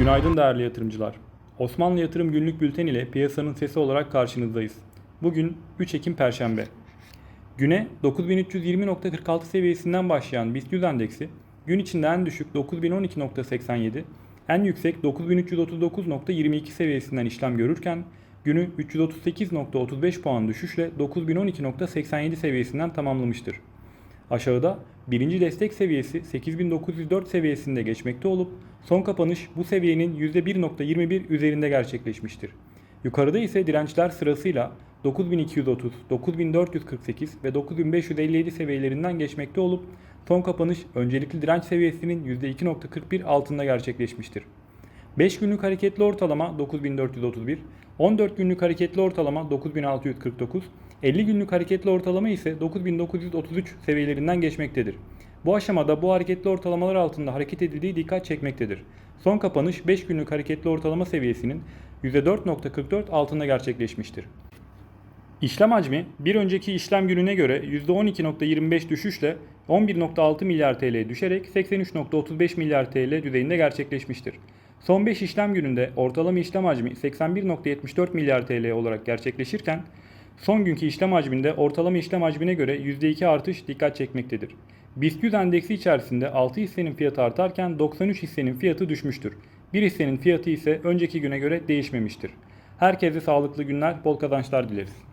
Günaydın değerli yatırımcılar. Osmanlı Yatırım Günlük Bülten ile piyasanın sesi olarak karşınızdayız. Bugün 3 Ekim Perşembe. Güne 9320.46 seviyesinden başlayan BIST 100 endeksi gün içinde en düşük 9012.87, en yüksek 9339.22 seviyesinden işlem görürken günü 338.35 puan düşüşle 9012.87 seviyesinden tamamlamıştır. Aşağıda birinci destek seviyesi 8904 seviyesinde geçmekte olup son kapanış bu seviyenin %1.21 üzerinde gerçekleşmiştir. Yukarıda ise dirençler sırasıyla 9230, 9448 ve 9557 seviyelerinden geçmekte olup son kapanış öncelikli direnç seviyesinin %2.41 altında gerçekleşmiştir. 5 günlük hareketli ortalama 9431, 14 günlük hareketli ortalama 9649, 50 günlük hareketli ortalama ise 9933 seviyelerinden geçmektedir. Bu aşamada bu hareketli ortalamalar altında hareket edildiği dikkat çekmektedir. Son kapanış 5 günlük hareketli ortalama seviyesinin %4.44 altında gerçekleşmiştir. İşlem hacmi bir önceki işlem gününe göre %12.25 düşüşle 11.6 milyar TL düşerek 83.35 milyar TL düzeyinde gerçekleşmiştir. Son 5 işlem gününde ortalama işlem hacmi 81.74 milyar TL olarak gerçekleşirken son günkü işlem hacminde ortalama işlem hacmine göre %2 artış dikkat çekmektedir. BIST 100 endeksi içerisinde 6 hissenin fiyatı artarken 93 hissenin fiyatı düşmüştür. Bir hissenin fiyatı ise önceki güne göre değişmemiştir. Herkese sağlıklı günler, bol kazançlar dileriz.